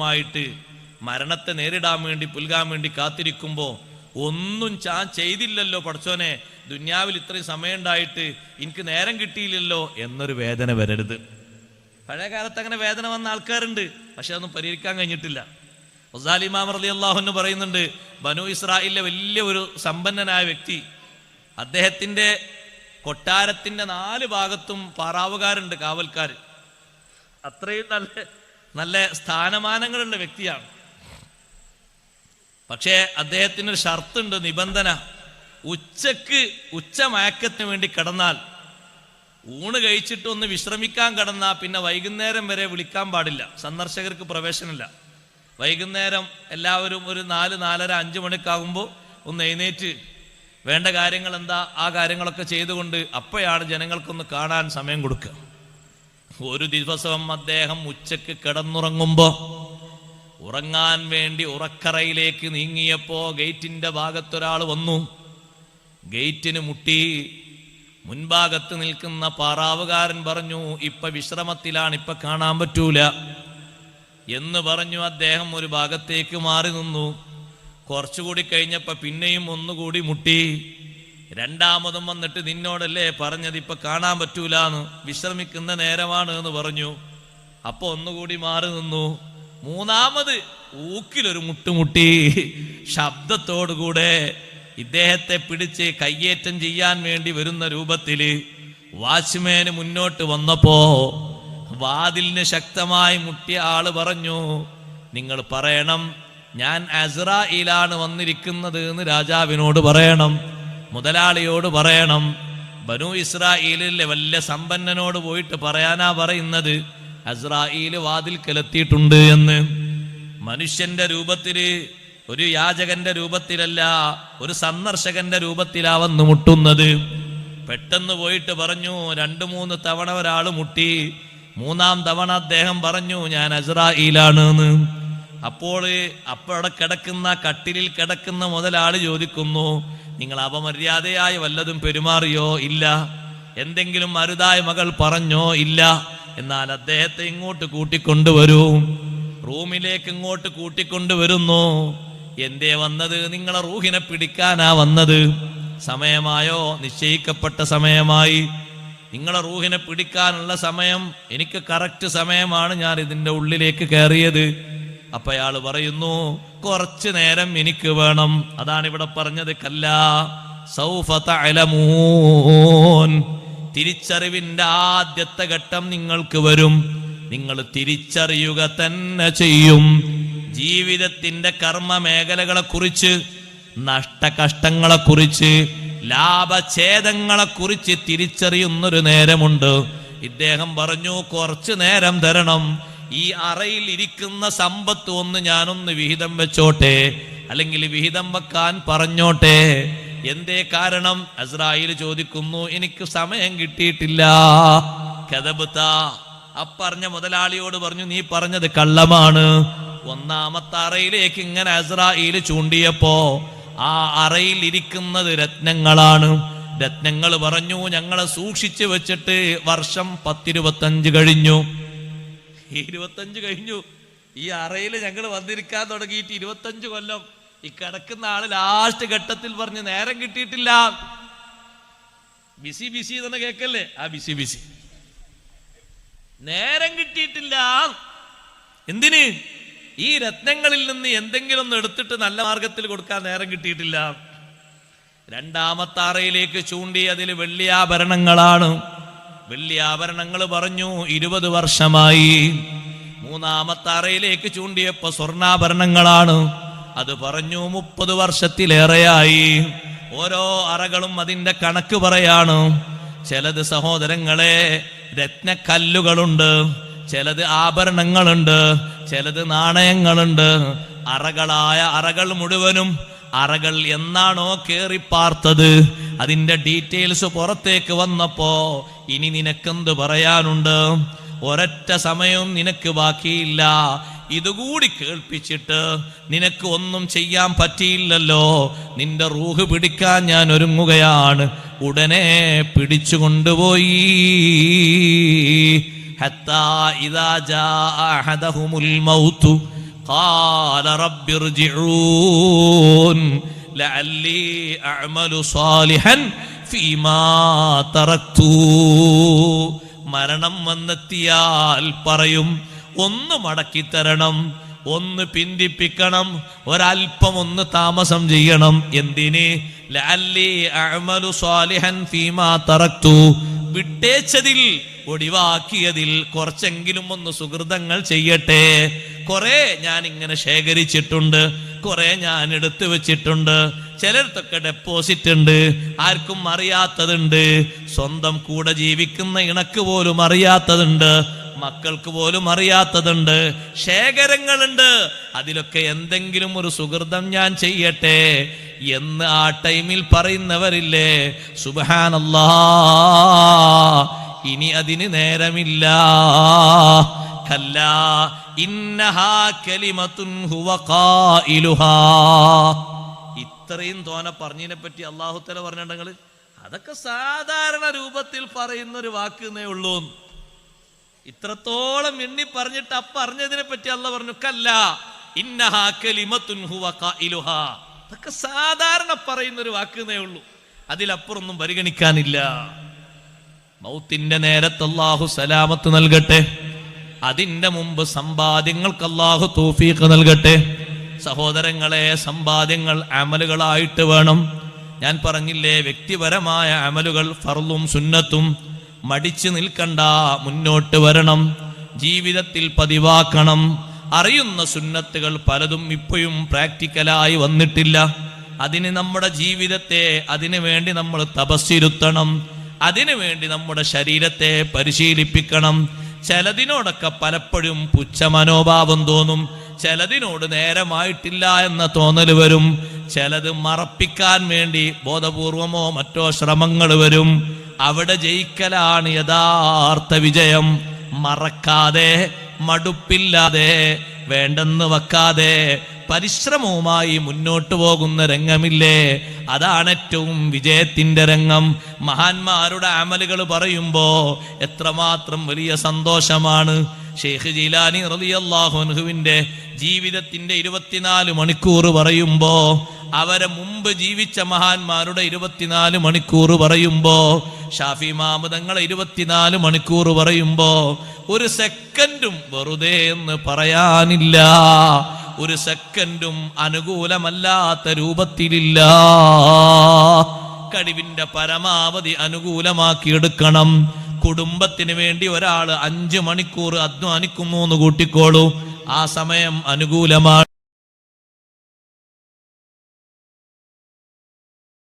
ായിട്ട് മരണത്തെ നേരിടാൻ വേണ്ടി പുൽകാൻ വേണ്ടി കാത്തിരിക്കുമ്പോൾ ഒന്നും ഞാൻ ചെയ്തില്ലല്ലോ പഠിച്ചോനെ ദുന്യാവിൽ ഇത്രയും സമയം ഉണ്ടായിട്ട് എനിക്ക് നേരം കിട്ടിയില്ലല്ലോ എന്നൊരു വേദന വരരുത്. പഴയ കാലത്ത് അങ്ങനെ വേദന വന്ന ആൾക്കാരുണ്ട് പക്ഷെ അതൊന്നും പരിഹരിക്കാൻ കഴിഞ്ഞിട്ടില്ല. ഒസാലിമാം റലി അള്ളാഹുന്ന് പറയുന്നുണ്ട് ബനു ഇസ്രായേലിലെ വലിയ ഒരു സമ്പന്നനായ വ്യക്തി അദ്ദേഹത്തിന്റെ കൊട്ടാരത്തിന്റെ നാല് ഭാഗത്തും പാറാവുകാരുണ്ട് കാവൽക്കാർ അത്രയും നല്ല നല്ല സ്ഥാനമാനങ്ങളുള്ള വ്യക്തിയാണ്. പക്ഷേ അദ്ദേഹത്തിന് ഒരു ഷർത്തുണ്ട് നിബന്ധന. ഉച്ചയ്ക്ക് ഉച്ച മയക്കത്തിന് വേണ്ടി കിടന്നാൽ ഊണ് കഴിച്ചിട്ട് ഒന്ന് വിശ്രമിക്കാൻ കിടന്നാൽ പിന്നെ വൈകുന്നേരം വരെ വിളിക്കാൻ പാടില്ല. സന്ദർശകർക്ക് പ്രവേശനമില്ല. വൈകുന്നേരം എല്ലാവരും ഒരു നാല് നാലര അഞ്ച് മണിക്കാകുമ്പോൾ ഒന്ന് എഴുന്നേറ്റ് വേണ്ട കാര്യങ്ങൾ എന്താ? ആ കാര്യങ്ങളൊക്കെ ചെയ്തുകൊണ്ട് അപ്പോഴാണ് ജനങ്ങൾക്കൊന്ന് കാണാൻ സമയം കൊടുക്കുക. ഒരു ദിവസം അദ്ദേഹം ഉച്ചയ്ക്ക് കിടന്നുറങ്ങുമ്പോ ഉറങ്ങാൻ വേണ്ടി ഉറക്കറയിലേക്ക് നീങ്ങിയപ്പോ ഗേറ്റിന്റെ ഭാഗത്തൊരാൾ വന്നു. ഗേറ്റിന് മുട്ടി മുൻഭാഗത്ത് നിൽക്കുന്ന പാറാവുകാരൻ പറഞ്ഞു ഇപ്പൊ വിശ്രമത്തിലാണ് ഇപ്പൊ കാണാൻ പറ്റൂല. എന്ന് പറഞ്ഞു അദ്ദേഹം ഒരു ഭാഗത്തേക്ക് മാറി നിന്നു. കുറച്ചുകൂടി കഴിഞ്ഞപ്പോ പിന്നെയും ഒന്നുകൂടി മുട്ടി. രണ്ടാമതും വന്നിട്ട് നിന്നോടല്ലേ പറഞ്ഞത് ഇപ്പൊ കാണാൻ പറ്റൂലാന്ന് വിശ്രമിക്കുന്ന നേരമാണ് എന്ന് പറഞ്ഞു. അപ്പൊ ഒന്നുകൂടി മാറി നിന്നു. മൂന്നാമത് ഊക്കിലൊരു മുട്ടുമുട്ടി ശബ്ദത്തോടുകൂടെ ഇദ്ദേഹത്തെ പിടിച്ച് കയ്യേറ്റം ചെയ്യാൻ വേണ്ടി വരുന്ന രൂപത്തിൽ വാച്ച്മാന് മുന്നോട്ട് വന്നപ്പോ വാതിലിന് ശക്തമായി മുട്ടിയ ആൾ പറഞ്ഞു നിങ്ങൾ പറയണം ഞാൻ അസ്രയിലാണ് വന്നിരിക്കുന്നത് എന്ന് രാജാവിനോട് പറയണം. മുതലാളിയോട് പറയണം. ബനു ഇസ്രായേലിലെ വല്ല സമ്പന്നനോട് പോയിട്ട് പറയാനാ പറയുന്നത്. അസ്രായേൽ വാതിൽക്കലെത്തിയിട്ടുണ്ട് എന്ന്. മനുഷ്യന്റെ രൂപത്തിൽ ഒരു യാചകന്റെ രൂപത്തിലല്ല ഒരു സന്ദർശകന്റെ രൂപത്തിലാ വന്ന് മുട്ടുന്നത്. പെട്ടെന്ന് പോയിട്ട് പറഞ്ഞു രണ്ടു മൂന്ന് തവണ ഒരാൾ മുട്ടി. മൂന്നാം തവണ അദ്ദേഹം പറഞ്ഞു ഞാൻ അസ്രായിലാണ് എന്ന്. അപ്പോൾ അപ്പോഴവിടെ കിടക്കുന്ന കട്ടിലിൽ കിടക്കുന്ന മുതലാളി ചോദിക്കുന്നു നിങ്ങൾ അപമര്യാദയായി വല്ലതും പെരുമാറിയോ? ഇല്ല. എന്തെങ്കിലും അരുതായ മകൾ പറഞ്ഞോ? ഇല്ല. എന്നാൽ അദ്ദേഹത്തെ ഇങ്ങോട്ട് കൂട്ടിക്കൊണ്ടുവരൂ. റൂമിലേക്ക് ഇങ്ങോട്ട് കൂട്ടിക്കൊണ്ടുവരുന്നു. എന്തേ വന്നത്? നിങ്ങളെ റൂഹിനെ പിടിക്കാനാ വന്നത്. സമയമായോ? നിശ്ചയിക്കപ്പെട്ട സമയമായി. നിങ്ങളെ റൂഹിനെ പിടിക്കാനുള്ള സമയം എനിക്ക് കറക്റ്റ് സമയമാണ് ഞാൻ ഇതിന്റെ ഉള്ളിലേക്ക് കയറിയത്. അപ്പയാൾ അയാൾ പറയുന്നു കുറച്ചു നേരം എനിക്ക് വേണം. അതാണ് ഇവിടെ പറഞ്ഞത്. കല്ല. തിരിച്ചറിവിന്റെ ആദ്യത്തെ ഘട്ടം നിങ്ങൾക്ക് വരും. നിങ്ങൾ തിരിച്ചറിയുക തന്നെ ചെയ്യും. ജീവിതത്തിന്റെ കർമ്മ കുറിച്ച് ലാഭഛേദങ്ങളെ കുറിച്ച് തിരിച്ചറിയുന്നൊരു നേരമുണ്ട്. ഇദ്ദേഹം പറഞ്ഞു കുറച്ചു നേരം തരണം. ഈ അറയിൽ ഇരിക്കുന്ന സമ്പത്ത് ഒന്ന് ഞാനൊന്ന് വിഹിതം വെച്ചോട്ടെ അല്ലെങ്കിൽ വിഹിതം വെക്കാൻ പറഞ്ഞോട്ടെ. എന്തേ കാരണം? അസ്രായിൽ ചോദിക്കുന്നു എനിക്ക് സമയം കിട്ടിയിട്ടില്ല. കഥബുത്ത അപ്പറഞ്ഞ മുതലാളിയോട് പറഞ്ഞു നീ പറഞ്ഞത് കള്ളമാണ്. ഒന്നാമത്തെ അറയിലേക്ക് ഇങ്ങനെ അസ്രായിൽ ചൂണ്ടിയപ്പോ ആ അറയിൽ ഇരിക്കുന്നത് രത്നങ്ങളാണ്. രത്നങ്ങൾ പറഞ്ഞു ഞങ്ങളെ സൂക്ഷിച്ചു വെച്ചിട്ട് വർഷം പത്തിരുപത്തഞ്ച് കഴിഞ്ഞു. ഇരുപത്തഞ്ച് കഴിഞ്ഞു. ഈ അറയിൽ ഞങ്ങൾ വന്നിരിക്കാൻ തുടങ്ങിയിട്ട് ഇരുപത്തഞ്ച് കൊല്ലം. ഈ കിടക്കുന്ന ആൾ ലാസ്റ്റ് ഘട്ടത്തിൽ പറഞ്ഞ് നേരം കിട്ടിയിട്ടില്ല. ബിസി ബിസി തന്നെ കേക്കല്ലേ? ആ ബിസി ബിസി. നേരം കിട്ടിയിട്ടില്ല. എന്തിന്? ഈ രത്നങ്ങളിൽ നിന്ന് എന്തെങ്കിലും ഒന്ന് എടുത്തിട്ട് നല്ല മാർഗത്തിൽ കൊടുക്കാൻ നേരം കിട്ടിയിട്ടില്ല. രണ്ടാമത്തെ അറയിലേക്ക് ചൂണ്ടി അതിൽ വെള്ളിയാഭരണങ്ങളാണ് വെള്ളിയാഭരണങ്ങൾ പറഞ്ഞു ഇരുപത് വർഷമായി. മൂന്നാമത്തെ അറയിലേക്ക് ചൂണ്ടിയപ്പോ സ്വർണാഭരണങ്ങളാണ്. അത് പറഞ്ഞു മുപ്പത് വർഷത്തിലേറെയായി. ഓരോ അറകളും അതിന്റെ കണക്ക് പറയാണ്. ചിലത് സഹോദരങ്ങളെ രത്നക്കല്ലുകളുണ്ട് ചിലത് ആഭരണങ്ങളുണ്ട് ചിലത് നാണയങ്ങളുണ്ട്. അറകളായ അറകൾ മുഴുവനും അറകൾ എന്നാണോ കേറി പാർത്തത്? അതിന്റെ ഡീറ്റെയിൽസ് പുറത്തേക്ക് വന്നപ്പോ ഇനി നിനക്കെന്ത് പറയാനുണ്ട്? ഒരൊറ്റ സമയവും നിനക്ക് ബാക്കിയില്ല. ഇതുകൂടി കേൾപ്പിച്ചിട്ട് നിനക്ക് ഒന്നും ചെയ്യാൻ പറ്റിയില്ലല്ലോ. നിന്റെ റൂഹ് പിടിക്കാൻ ഞാൻ ഒരുങ്ങുകയാണ്. ഉടനെ പിടിച്ചു കൊണ്ടുപോയി. ഹത്താ ഇദാ ജാ قال رب ارجعون لعلي أعمل صالحا فيما تركت മരണം വന്നെത്തിയാൽ പറയും ഒന്ന് മടക്കി തരണം ഒന്ന് പിന്തിപ്പിക്കണം ഒരല്പം ഒന്ന് താമസം ചെയ്യണം എന്തിന് ലഅല്ലി അഅമലു സ്വാലിഹൻ ഫീമാ തറക്തു വിട്ടേച്ചതിൽ ഒടിവാക്കിയതിൽ കുറച്ചെങ്കിലും ഒന്ന് സുഹൃതങ്ങൾ ചെയ്യട്ടെ കുറെ ഞാൻ ഇങ്ങനെ ശേഖരിച്ചിട്ടുണ്ട് കുറെ ഞാൻ എടുത്തു വെച്ചിട്ടുണ്ട്. ചിലർക്കൊക്കെ ഡെപ്പോസിറ്റ് ഉണ്ട് ആർക്കും അറിയാത്തതുണ്ട്. സ്വന്തം കൂടെ ജീവിക്കുന്ന ഇണക്ക് പോലും അറിയാത്തതുണ്ട് മക്കൾക്ക് പോലും അറിയാത്തതുണ്ട്. ശേഖരങ്ങളുണ്ട്. അതിലൊക്കെ എന്തെങ്കിലും ഒരു സുഹൃതം ഞാൻ ചെയ്യട്ടെ എന്ന് ആ ടൈമിൽ പറയുന്നവരില്ലേ? സുബാനല്ലാ ഇനി അതിന് നേരമില്ല. ഹുവ ഇത്രയും തോന പറഞ്ഞതിനെ പറ്റി അള്ളാഹുത്തല പറഞ്ഞിട്ടുണ്ടെങ്കിൽ അതൊക്കെ സാധാരണ രൂപത്തിൽ പറയുന്ന ഒരു വാക്കുന്നേ ഉള്ളൂ. ഇത്രത്തോളം എണ്ണി പറഞ്ഞിട്ട് അപ്പ അറിഞ്ഞതിനെ പറ്റി അല്ല പറഞ്ഞു കല്ല അതൊക്കെ സാധാരണ പറയുന്ന ഒരു വാക്കുന്നേ ഉള്ളൂ. അതിലപ്പുറൊന്നും പരിഗണിക്കാനില്ല. മൗത്തിന്റെ നേരത്ത് അല്ലാഹു സലാമത്ത് നൽകട്ടെ. അതിന്റെ മുമ്പ് സമ്പാദ്യങ്ങൾക്ക് അള്ളാഹു തൗഫീഖ് നൽകട്ടെ. സഹോദരങ്ങളെ സമ്പാദ്യങ്ങൾ അമലുകളായിട്ട് വേണം. ഞാൻ പറഞ്ഞില്ലേ വ്യക്തിപരമായ അമലുകൾ ഫർളും സുന്നത്തും. മടിച്ചു നിൽക്കണ്ട മുന്നോട്ട് വരണം. ജീവിതത്തിൽ പതിവാക്കണം. അറിയുന്ന സുന്നത്തുകൾ പലതും ഇപ്പോഴും പ്രാക്ടിക്കലായി വന്നിട്ടില്ല. അതിന് നമ്മുടെ ജീവിതത്തെ അതിനു വേണ്ടി നമ്മൾ തപസ്സിരുത്തണം. അതിനു വേണ്ടി നമ്മുടെ ശരീരത്തെ പരിശീലിപ്പിക്കണം. ചിലതിനോടൊക്കെ പലപ്പോഴും പുച്ഛ മനോഭാവം തോന്നും. ചിലതിനോട് നേരമായിട്ടില്ല എന്ന തോന്നൽ വരും. ചിലത് മറപ്പിക്കാൻ വേണ്ടി ബോധപൂർവമോ മറ്റോ ശ്രമങ്ങൾ വരും. അവിടെ ജയിക്കലാണ് യഥാർത്ഥ വിജയം. മറക്കാതെ മടുപ്പില്ലാതെ വേണ്ടെന്ന് വെക്കാതെ പരിശ്രമവുമായി മുന്നോട്ടു പോകുന്ന രംഗമില്ലേ? അതാണ് ഏറ്റവും വിജയത്തിന്റെ രംഗം. മഹാന്മാരുടെ അമലുകൾ പറയുമ്പോ എത്രമാത്രം വലിയ സന്തോഷമാണ്. ഷെയ്ഖ് ജീലാനി റളിയല്ലാഹുവിന്റെ ജീവിതത്തിന്റെ ഇരുപത്തിനാല് മണിക്കൂർ പറയുമ്പോ അവരെ മുമ്പ് ജീവിച്ച മഹാന്മാരുടെ ഇരുപത്തിനാല് മണിക്കൂർ പറയുമ്പോ ഷാഫി മാമുദങ്ങളെ ഇരുപത്തിനാല് മണിക്കൂർ പറയുമ്പോ ഒരു സെക്കൻഡും വെറുതെ എന്ന് പറയാനില്ല. ഒരു സെക്കൻഡും അനുകൂലമല്ലാത്ത രൂപത്തിലില്ല. കഴിവിന്റെ പരമാവധി അനുകൂലമാക്കി എടുക്കണം. കുടുംബത്തിന് വേണ്ടി ഒരാൾ അഞ്ചു മണിക്കൂർ അധ്വാനിക്കുന്നു എന്ന് കൂട്ടിക്കോളൂ. ആ സമയം അനുകൂലമാണ്.